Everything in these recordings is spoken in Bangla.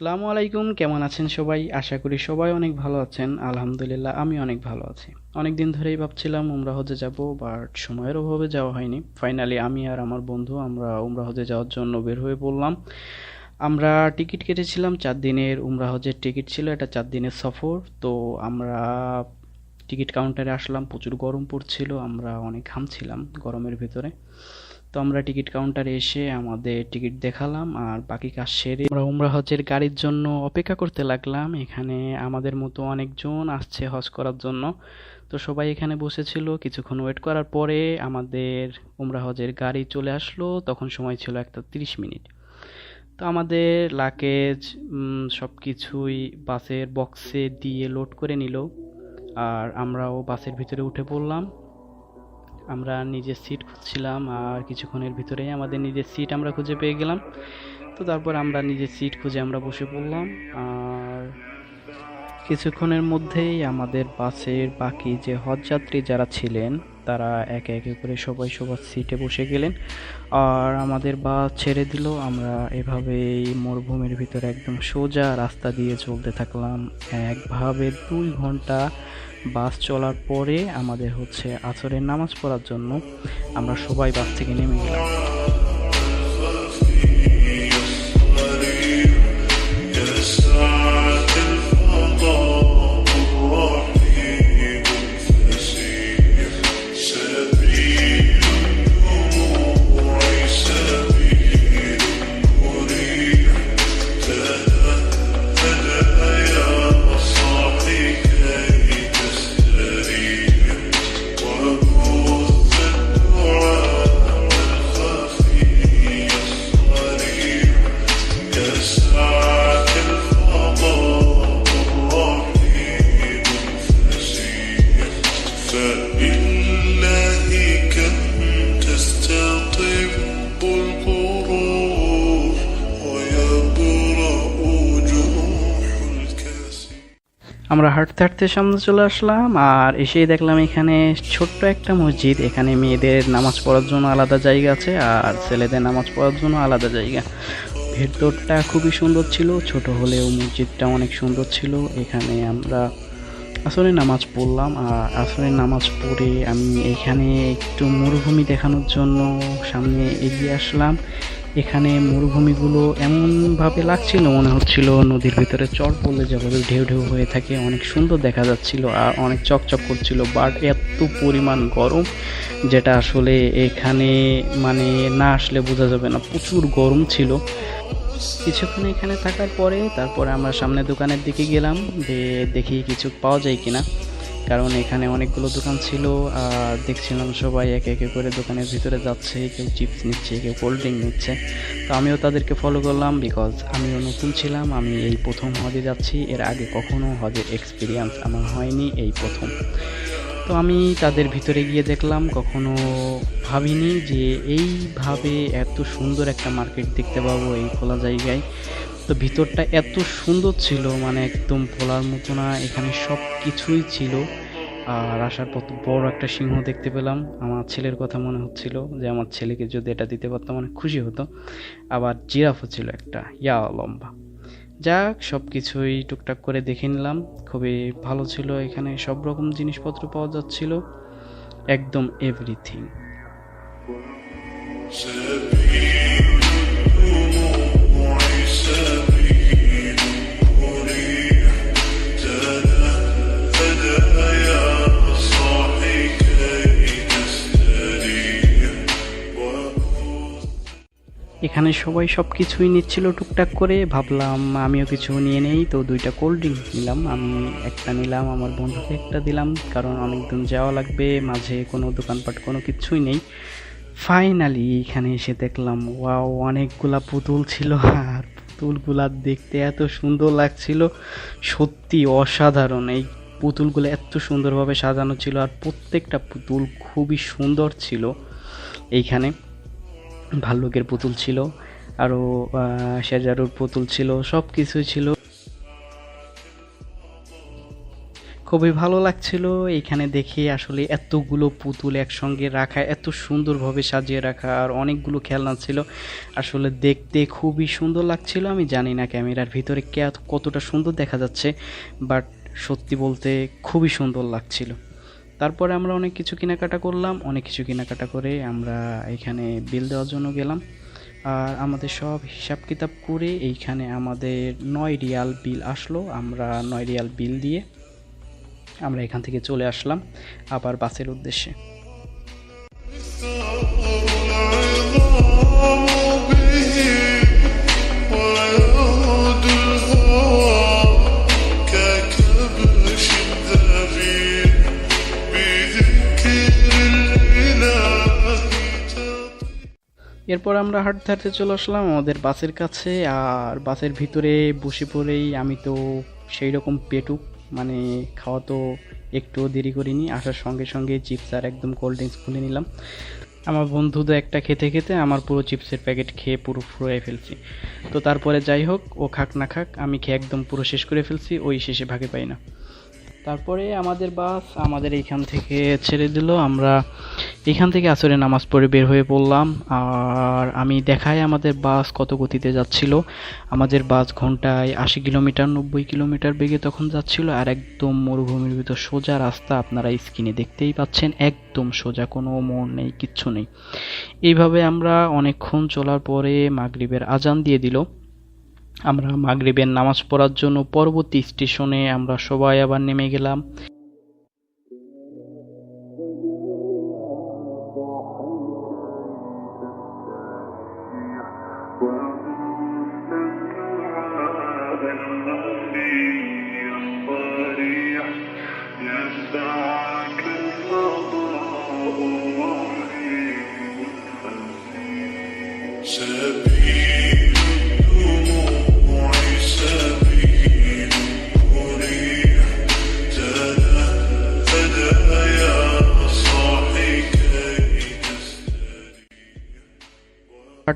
আসসালামু আলাইকুম, কেমন আছেন সবাই? আশা করি সবাই অনেক ভালো আছেন। আলহামদুলিল্লাহ, আমি অনেক ভালো আছি। অনেক দিন ধরেই ভাবছিলাম উমরা হজে যাব, বাট সময়ের অভাবে যাওয়া হয়নি। ফাইনালি আমি আর আমার বন্ধু আমরা উমরা হজে যাওয়ার জন্য বের হয়ে পড়লাম। আমরা টিকিট কেটেছিলাম, চার দিনের উমরা হজের টিকিট ছিল, এটা চার দিনের সফর। তো আমরা টিকিট কাউন্টারে আসলাম, প্রচুর গরম পড়ছিল, আমরা অনেক ঘামছিলাম গরমের ভিতরে। তো আমরা টিকিট কাউন্টারে এসে আমাদের টিকিট দেখালাম, আর বাকি কাজ সেরে আমরা উমরা হজের গাড়ির জন্য অপেক্ষা করতে লাগলাম। এখানে আমাদের মতো অনেকজন আসছে হজ করার জন্য। তো সবাই এখানে বসেছিল। কিছুক্ষণ ওয়েট করার পরে আমাদের উমরা হজের গাড়ি চলে আসলো। তখন সময় ছিল একটা তিরিশ মিনিট। তো আমাদের লাগেজ সব কিছুই বাসের বক্সে দিয়ে লোড করে নিল। আর আমরাও বাসের ভিতরে উঠে পড়লাম। আমরা নিজের সিট খুঁজছিলাম আর কিছুক্ষণের ভিতরেই আমাদের নিজের সিট আমরা খুঁজে পেয়ে গেলাম। তো তারপর আমরা নিজের সিট খুঁজে আমরা বসে পড়লাম আর কিছুক্ষণের মধ্যেই আমাদের বাসের বাকি যে হজযাত্রী যারা ছিলেন, তারা একে একে করে সবাই সবার সিটে বসে গেলেন আর আমাদের বাস ছেড়ে দিল। আমরা এভাবেই মরুভূমির ভিতরে একদম সোজা রাস্তা দিয়ে চলতে থাকলাম। একভাবে দুই ঘণ্টা বাস চলার পরে আমাদের হচ্ছে আসরের নামাজ পড়ার জন্য আমরা সবাই বাস থেকে নেমে গেলাম। আমরা হাঁটতে হাঁটতে সামনে চলে আসলাম, আর এসেই দেখলাম এখানে ছোট্ট একটা মসজিদ। এখানে মেয়েদের নামাজ পড়ার জন্য আলাদা জায়গা আছে, আর ছেলেদের নামাজ পড়ার জন্য আলাদা জায়গা। ভেতরটা খুবই সুন্দর ছিল, ছোট হলেও মসজিদটা অনেক সুন্দর ছিল। এখানে আমরা আসলে নামাজ পড়লাম, আর আসলে নামাজ পড়ে আমি এখানে একটু মরুভূমি দেখানোর জন্য সামনে এগিয়ে আসলাম। এখানে মরুভূমিগুলো এমনভাবে লাগছিল মনে হচ্ছিল নদীর ভিতরে চর পড়লে যেভাবে ঢেউ ঢেউ হয়ে থাকে, অনেক সুন্দর দেখা যাচ্ছিল আর অনেক চকচক করছিল বাট এত পরিমাণ গরম যেটা আসলে এখানে মানে না আসলে বোঝা যাবে না, প্রচুর গরম ছিল। কিছুক্ষণ এখানে থাকার পরে তারপরে আমরা সামনে দোকানের দিকে গেলাম যে দেখি কিছু পাওয়া যায় কিনা। কারণ এখানে অনেকগুলো দোকান ছিল, আর দেখছিলাম সবাই একে একে করে দোকানের ভিতরে যাচ্ছে, কেউ চিপস নিচ্ছে, কেউ কোল্ড ড্রিঙ্ক নিচ্ছে। তো আমিও তাদেরকে ফলো করলাম বিকজ আমিও নতুন ছিলাম, আমি এই প্রথম হজে যাচ্ছি। এর আগে কখনো হজের এক্সপিরিয়েন্স আমার হয়নি এই প্রথম। তো আমি তাদের ভিতরে গিয়ে দেখলাম, কখনো ভাবিনি যে এইভাবে এত সুন্দর একটা মার্কেট দেখতে পাবো এই খোলা জায়গায়। তো ভিতরটা এত সুন্দর ছিল মানে একদম বলার মতো না, এখানে সব কিছুই ছিল। আর আসার পর বড় একটা সিংহ দেখতে পেলাম। আমার ছেলের কথা মনে হচ্ছিল যে আমার ছেলেকে যদি এটা দিতে পারতাম, অনেক খুশি হতো। আবার জিরাফও ছিল একটা, ইয়া লম্বা। যাক সব কিছুই টুকটাক করে দেখে নিলাম। খুবই ভালো ছিল এখানে, সব রকম জিনিসপত্র পাওয়া যাচ্ছিল। একদম এভরিথিং এখানে সবাই সব কিছুই নিচ্ছিল টুকটাক করে। ভাবলাম, আমিও কিছু নিয়ে নেই, তো দুইটা কোল্ড ড্রিঙ্ক নিলাম। আমি একটা নিলাম, আমার বন্ধুকে একটা দিলাম, কারণ অনেক দিন যাওয়া লাগবে, মাঝে কোনো দোকানপাট কোনো কিছুই নেই। ফাইনালি এখানে এসে দেখলাম ওয়াও অনেকগুলা পুতুল ছিল। আর পুতুলগুলা দেখতে এত সুন্দর লাগছিল, সত্যি অসাধারণ। এই পুতুলগুলো এত সুন্দরভাবে সাজানো ছিল, আর প্রত্যেকটা পুতুল খুবই সুন্দর ছিল এইখানে। ভাল্লুকের পুতুল ছিল আরও শেজারুর পুতুল ছিল সব কিছুই ছিল। খুবই ভালো লাগছিল এখানে দেখে আসলে এতগুলো পুতুল একসঙ্গে রাখা, এত সুন্দরভাবে সাজিয়ে রাখা, আর অনেকগুলো খেলনা ছিল। আসলে দেখতে খুবই সুন্দর লাগছিল, আমি জানি না ক্যামেরার ভিতরে কতটা সুন্দর দেখা যাচ্ছে, বাট সত্যি বলতে খুবই সুন্দর লাগছিল। তারপরে আমরা অনেক কিছু কেনাকাটা করলাম, অনেক কিছু কেনাকাটা করে আমরা এখানে বিল দেওয়ার জন্য গেলাম। আর আমাদের সব হিসাব কিতাব করে এইখানে আমাদের নয় রিয়াল বিল আসলো, আমরা নয় রিয়াল বিল দিয়ে আমরা এখান থেকে চলে আসলাম, আবার বাসের উদ্দেশ্যে। এরপর আমরা হাঁটতে হাঁটতে চলে আসলাম আমাদের বাসের কাছে, আর বাসের ভিতরে বসে পড়েই আমি তো সেই রকম পেটুক মানে খাওয়া তো একটুও দেরি করিনি, আসার সঙ্গে সঙ্গে চিপস আর একদম কোল্ড ড্রিঙ্কস খুলে নিলাম। আমার বন্ধু তো একটা খেতে খেতে আমার পুরো চিপসের প্যাকেট খেয়ে পুরো ফুরিয়ে ফেলছি। তো তারপরে যাই হোক, ও খাক না খাক, আমি খেয়ে একদম পুরো শেষ করে ফেলছি, ওই শেষে ভাগে পাই না। তারপরে আমাদের বাস আমাদের এইখান থেকে ছেড়ে দিল। আমরা এখান থেকে আসরে নামাজ পড়ে বের হয়ে পড়লাম। আর আমি দেখাই আমাদের বাস কত গতিতে যাচ্ছিল। আমাদের বাস ঘন্টায় আশি কিলোমিটার, নব্বই কিলোমিটার বেগে তখন যাচ্ছিল। আর একদম মরুভূমির ভিতর সোজা রাস্তা আপনারা স্ক্রিনে দেখতেই পাচ্ছেন। একদম সোজা, কোনো মোড় নেই, কিচ্ছু নেই। এইভাবে আমরা অনেকক্ষণ চলার পরে মাগরিবের আজান দিয়ে দিল। আমরা মাগরিবের নামাজ পড়ার জন্য পরবর্তী স্টেশনে আমরা সবাই আবার নেমে গেলাম يدعك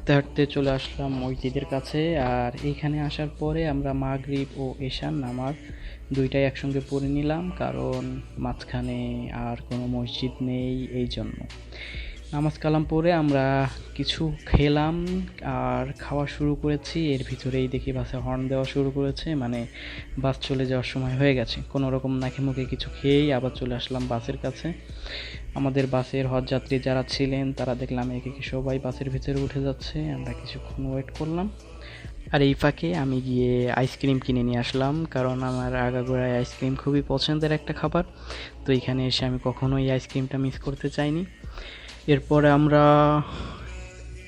হাঁটতে হাঁটতে চলে আসলাম মসজিদের কাছে, আর এইখানে আসার পরে আমরা মাগরিব ও এশান নামাজ দুইটাই একসঙ্গে পড়ে নিলাম, কারণ মাঝখানে আর কোনো মসজিদ নেই এই জন্য। নামাজ কালাম পরে আমরা কিছু খেলাম, আর খাওয়া শুরু করেছি। এর ভিতরেই দেখি বাসে হর্ন দেওয়া শুরু করেছে মানে বাস চলে যাওয়ার সময় হয়ে গেছে। কোনো রকম নাকি মুখে কিছু খেয়েই আবার চলে আসলাম বাসের কাছে। আমাদের বাসের হজযাত্রী যারা ছিলেন, তারা দেখলাম একে একে সবাই বাসের ভিতরে উঠে যাচ্ছে। আমরা কিছুক্ষণ ওয়েট করলাম। আর এই ফাঁকে আমি গিয়ে আইসক্রিম কিনে নিয়ে আসলাম, কারণ আমার আগাগোড়ায় আইসক্রিম খুবই পছন্দের একটা খাবার। তো এখানে এসে আমি কখনোই আইসক্রিমটা মিস করতে চাইনি। এরপরে আমরা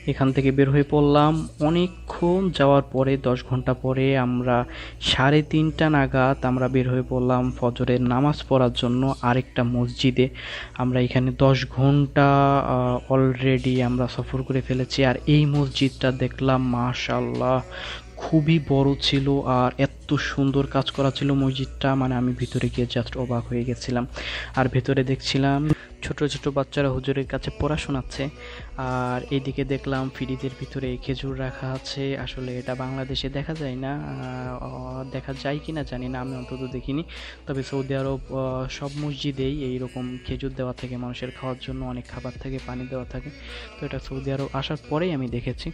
এখান থেকে বের হয়ে পড়লাম। অনেকক্ষণ যাওয়ার পরে, দশ ঘণ্টা পরে আমরা সাড়ে তিনটা নাগাদ আমরা বের হয়ে পড়লাম ফজরের নামাজ পড়ার জন্য আরেকটা মসজিদে। আমরা এখানে দশ ঘণ্টা অলরেডি আমরা সফর করে ফেলেছি। আর এই মসজিদটা দেখলাম মাশাল্লাহ খুবই বড় ছিল আর এত সুন্দর কাজ করা ছিল মসজিদটা। মানে আমি ভিতরে গিয়ে জাস্ট অবাক হয়ে গেছিলাম। আর ভেতরে দেখছিলাম ছোট ছোট বাচ্চারা হুজুরের কাছে পড়া শোনাচ্ছে। আর এইদিকে দেখলাম ফ্রিজের ভিতরে খেজুর রাখা আছে। আসলে এটা বাংলাদেশে দেখা যায় না দেখা যায় কি না জানি না, আমি অন্তত দেখিনি। তবে সৌদি আরব সব মসজিদেই এইরকম খেজুর দেওয়া থাকে, মানুষের খাওয়ার জন্য অনেক খাবার থাকে, পানি দেওয়া থাকে। তো এটা সৌদি আরব আসার পরেই আমি দেখেছি।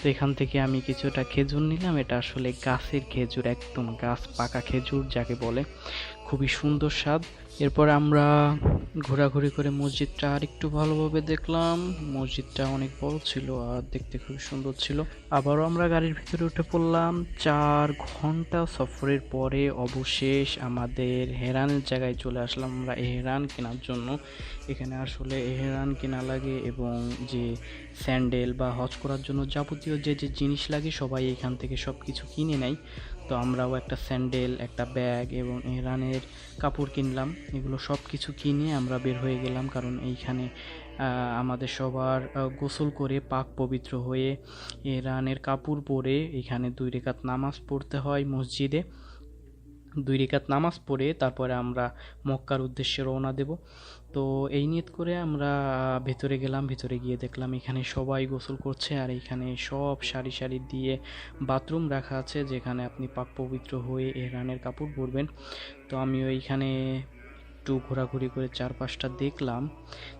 তো এখান থেকে আমি কিছুটা খেজুর নিলাম। এটা আসলে গাছের খেজুর, একদম গাছ পাকা খেজুর যাকে বলে। খুবই সুন্দর স্বাদ। এরপর আমরা ঘোরাঘুরি করে মসজিদটা আর একটু ভালোভাবে দেখলাম। মসজিদটা অনেক বড় ছিল আর দেখতে খুব সুন্দর ছিল। আবারও আমরা গাড়ির ভিতরে উঠে পড়লাম। চার ঘণ্টা সফরের পরে অবশেষ আমাদের হেরানের জায়গায় চলে আসলাম আমরা এহেরান কেনার জন্য। এখানে আসলে এহেরান কেনা লাগে এবং যে স্যান্ডেল বা হজ করার জন্য যাবতীয় যে যে জিনিস লাগে সবাই এখান থেকে সব কিছু কিনে নেয়। তো আমরাও একটা স্যান্ডেল, একটা ব্যাগ এবং এহরানের কাপড় কিনলাম। এগুলো সব কিছু কিনে আমরা বের হয়ে গেলাম কারণ এইখানে আমাদের সবার গোসল করে পাক পবিত্র হয়ে এহরানের কাপড় পরে এখানে দুই রেখাত নামাজ পড়তে হয় মসজিদে। দুই রেখাত নামাজ পড়ে তারপরে আমরা মক্কার উদ্দেশ্যে রওনা দেব। তো এই নিয়ত করে আমরা ভেতরে গেলাম, ভেতরে গিয়ে দেখলাম এখানে সবাই গোসল করছে আর এখানে সব সারি সারি দিয়ে বাথরুম রাখা আছে যেখানে আপনি পাক পবিত্র হয়ে এ রানের কাপড় পরবেন। তো আমিও এইখানে একটু ঘোরাঘুরি করে চারপাশটা দেখলাম।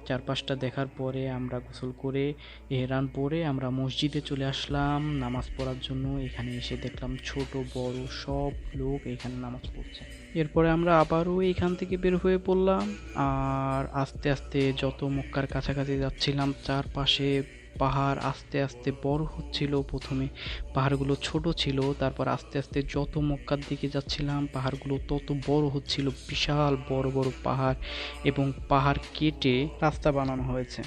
চারপাশটা দেখার পরে আমরা গোসল করে এহরান পরে আমরা মসজিদে চলে আসলাম। নামাজ পড়ার জন্য এখানে এসে দেখলাম ছোট, বড় সব লোক এখানে নামাজ পড়ছে। এরপরে আমরা আবারও এখান থেকে বের হয়ে পড়লাম। আর আস্তে আস্তে যত মক্কার কাছাকাছি যাচ্ছিলাম, চারপাশে পাহাড় আস্তে আস্তে বড় হচ্ছিল প্রথমে পাহাড়গুলো ছোট ছিল তারপর আস্তে আস্তে যত মক্কার দিকে যাচ্ছিলাম পাহাড়গুলো তত বড় হচ্ছিল বিশাল বড় বড় পাহাড় এবং পাহাড় কেটে রাস্তা বানানো হয়েছে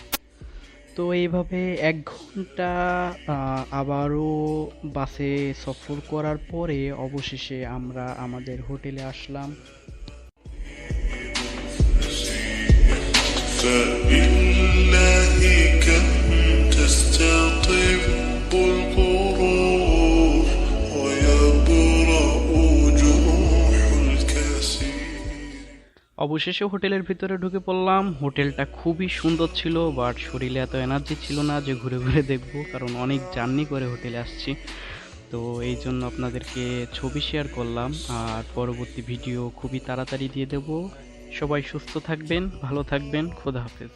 তো এইভাবে এক ঘন্টা আহ, আবারও বাসে সফর করার পরে অবশেষে আমরা আমাদের হোটেলে আসলাম فبالله كم অবশেষে হোটেলের ভিতরে ঢুকে পড়লাম। হোটেলটা খুবই সুন্দর ছিল বাট শরীরে এত এনার্জি ছিল না যে ঘুরে ঘুরে দেখব, কারণ অনেক জার্নি করে হোটেলে আসছি। তো এই জন্য আপনাদেরকে ছবি শেয়ার করলাম, আর পরবর্তী ভিডিও খুবই তাড়াতাড়ি দিয়ে দেব। সবাই সুস্থ থাকবেন, ভালো থাকবেন, খোদা হাফেজ।